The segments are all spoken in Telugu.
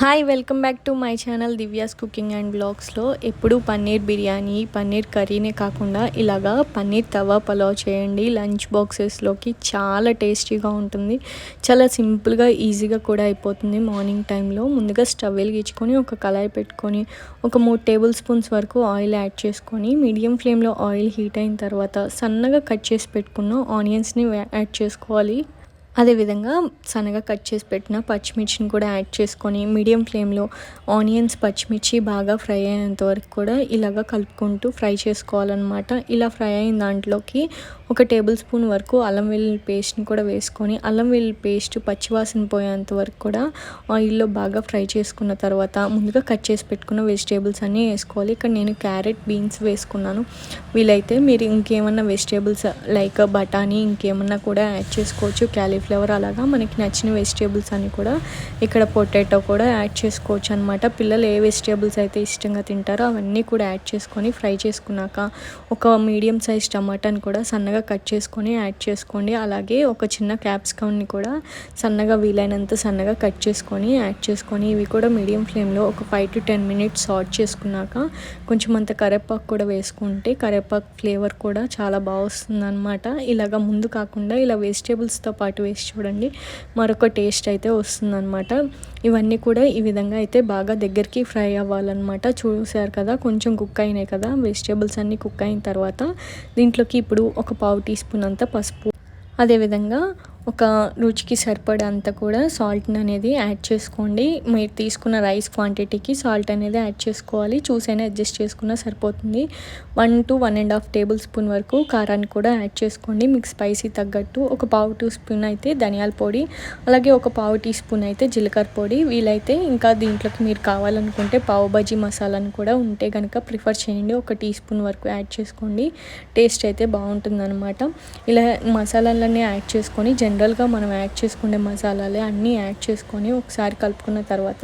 Hi welcome back to my channel Divya's cooking and బ్లాగ్స్లో ఎప్పుడు పన్నీర్ బిర్యానీ పన్నీర్ కర్రీనే కాకుండా ఇలాగా పన్నీర్ తవా పలావ్ చేయండి. లంచ్ బాక్సెస్లోకి చాలా టేస్టీగా ఉంటుంది. చాలా సింపుల్గా ఈజీగా కూడా అయిపోతుంది మార్నింగ్ టైంలో. ముందుగా స్టవ్ వెలిగించుకొని ఒక కళాయి పెట్టుకొని ఒక మూడు టేబుల్ స్పూన్స్ వరకు ఆయిల్ యాడ్ చేసుకొని మీడియం ఫ్లేమ్లో ఆయిల్ హీట్ అయిన తర్వాత సన్నగా కట్ చేసి పెట్టుకున్న ఆనియన్స్ని యాడ్ చేసుకోవాలి. అదేవిధంగా సన్నగా కట్ చేసి పెట్టిన పచ్చిమిర్చిని కూడా యాడ్ చేసుకొని మీడియం ఫ్లేమ్లో ఆనియన్స్ పచ్చిమిర్చి బాగా ఫ్రై అయ్యేంత వరకు కూడా ఇలాగ కలుపుకుంటూ ఫ్రై చేసుకోవాలన్నమాట. ఇలా ఫ్రై అయిన దాంట్లోకి ఒక టేబుల్ స్పూన్ వరకు అల్లం వెల్లుల్లి పేస్ట్ని కూడా వేసుకొని అల్లం వెల్లుల్లి పేస్ట్ పచ్చివాసన పోయేంత వరకు కూడా ఆయిల్లో బాగా ఫ్రై చేసుకున్న తర్వాత ముందుగా కట్ చేసి పెట్టుకున్న వెజిటేబుల్స్ అన్నీ వేసుకోవాలి. ఇక్కడ నేను క్యారెట్ బీన్స్ వేసుకున్నాను. వీలైతే మీరు ఇంకేమన్నా వెజిటేబుల్స్ లైక్ బఠానీ ఇంకేమన్నా కూడా యాడ్ చేసుకోవచ్చు క్యాలీఫ్లవర్ కాలీఫ్లవర్ అలాగా మనకి నచ్చిన వెజిటేబుల్స్ అని కూడా ఇక్కడ పొటాటో కూడా యాడ్ చేసుకోవచ్చు అనమాట పిల్లలు ఏ వెజిటేబుల్స్ అయితే ఇష్టంగా తింటారో అవన్నీ కూడా యాడ్ చేసుకొని ఫ్రై చేసుకున్నాక ఒక మీడియం సైజ్ టమాటాని కూడా సన్నగా కట్ చేసుకొని యాడ్ చేసుకోండి. అలాగే ఒక చిన్న క్యాప్సికమ్ని కూడా సన్నగా వీలైనంత సన్నగా కట్ చేసుకొని యాడ్ చేసుకొని ఇవి కూడా మీడియం ఫ్లేమ్లో ఒక five to ten minutes saute చేసుకున్నాక కొంచెం అంత కరేపాకు కూడా వేసుకుంటే కరేపాకు ఫ్లేవర్ కూడా చాలా బాగా వస్తుంది అనమాట ఇలాగ ముందు కాకుండా ఇలా వెజిటేబుల్స్తో పాటు టేస్ట్ చూడండి. మరొక టేస్ట్ అయితే వస్తుందన్నమాట. ఇవన్నీ కూడా ఈ విధంగా అయితే బాగా దగ్గరికి ఫ్రై అవ్వాలన్నమాట. చూసారు కదా కొంచెం కుక్ అయినాయి కదా. వెజిటేబుల్స్ అన్నీ కుక్ అయిన తర్వాత దీంట్లోకి ఇప్పుడు ఒక పావు టీ స్పూన్ అంతా పసుపు. అదేవిధంగా ఒక రుచికి సరిపడంత కూడా సాల్ట్ అనేది యాడ్ చేసుకోండి. మీరు తీసుకున్న రైస్ క్వాంటిటీకి సాల్ట్ అనేది యాడ్ చేసుకోవాలి. చూసైనా అడ్జస్ట్ చేసుకున్నా సరిపోతుంది. One to one and half tablespoon వరకు కారాన్ని కూడా యాడ్ చేసుకోండి. మీకు స్పైసీ తగ్గట్టు ఒక పావు టీ స్పూన్ అయితే ధనియాల పొడి అలాగే ఒక పావు టీ స్పూన్ అయితే జీలకర్ర పొడి. వీలైతే ఇంకా దీంట్లోకి మీరు కావాలనుకుంటే పావు బజీ మసాలాను కూడా ఉంటే కనుక ప్రిఫర్ చేయండి. ఒక టీ స్పూన్ వరకు యాడ్ చేసుకోండి. టేస్ట్ అయితే బాగుంటుందన్నమాట. ఇలా మసాలాలన్నీ యాడ్ చేసుకొని జన్ జనరల్గా మనం యాడ్ చేసుకునే మసాలాలే అన్నీ యాడ్ చేసుకొని ఒకసారి కలుపుకున్న తర్వాత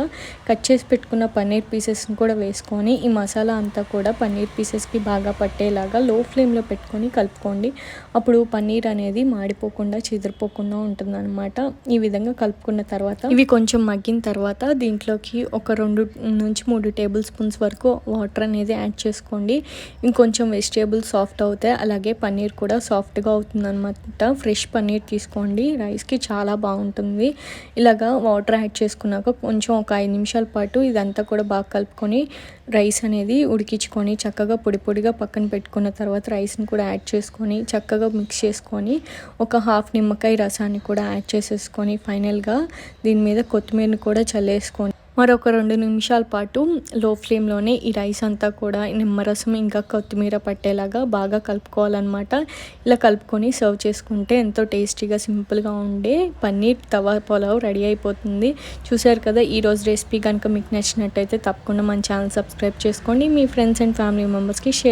కట్ చేసి పెట్టుకున్న పన్నీర్ పీసెస్ని కూడా వేసుకొని ఈ మసాలా అంతా కూడా పన్నీర్ పీసెస్కి బాగా పట్టేలాగా లో ఫ్లేమ్లో పెట్టుకొని కలుపుకోండి. అప్పుడు పన్నీర్ అనేది మాడిపోకుండా చెదిరిపోకుండా ఉంటుందన్నమాట. ఈ విధంగా కలుపుకున్న తర్వాత ఇవి కొంచెం మగ్గిన తర్వాత దీంట్లోకి ఒక రెండు నుంచి మూడు టేబుల్ స్పూన్స్ వరకు వాటర్ అనేది యాడ్ చేసుకోండి. ఇంకొంచెం వెజిటేబుల్స్ సాఫ్ట్ అవుతాయి. అలాగే పన్నీర్ కూడా సాఫ్ట్గా అవుతుందన్నమాట. ఫ్రెష్ పన్నీర్ తీసుకోండి. అండి రైస్కి చాలా బాగుంటుంది. ఇలాగా వాటర్ యాడ్ చేసుకున్నాక కొంచెం ఒక ఐదు నిమిషాల పాటు ఇదంతా కూడా బాగా కలుపుకొని రైస్ అనేది ఉడికించుకొని చక్కగా పొడి పొడిగా పక్కన పెట్టుకున్న తర్వాత రైస్ని కూడా యాడ్ చేసుకొని చక్కగా మిక్స్ చేసుకొని ఒక హాఫ్ నిమ్మకాయ రసాన్ని కూడా యాడ్ చేసేసుకొని ఫైనల్గా దీని మీద కొత్తిమీరని కూడా చల్లేసుకొని మరొక రెండు నిమిషాల పాటు లో ఫ్లేమ్లోనే ఈ రైస్ అంతా కూడా నిమ్మరసం ఇంకా కొత్తిమీర పట్టేలాగా బాగా కలుపుకోవాలన్నమాట. ఇలా కలుపుకొని సర్వ్ చేసుకుంటే ఎంతో టేస్టీగా సింపుల్గా ఉండే పన్నీర్ తవా పులావ్ రెడీ అయిపోతుంది. చూసారు కదా ఈరోజు రెసిపీ కనుక మీకు నచ్చినట్టయితే తప్పకుండా మన ఛానల్ సబ్స్క్రైబ్ చేసుకోండి. మీ ఫ్రెండ్స్ అండ్ ఫ్యామిలీ మెంబర్స్కి షేర్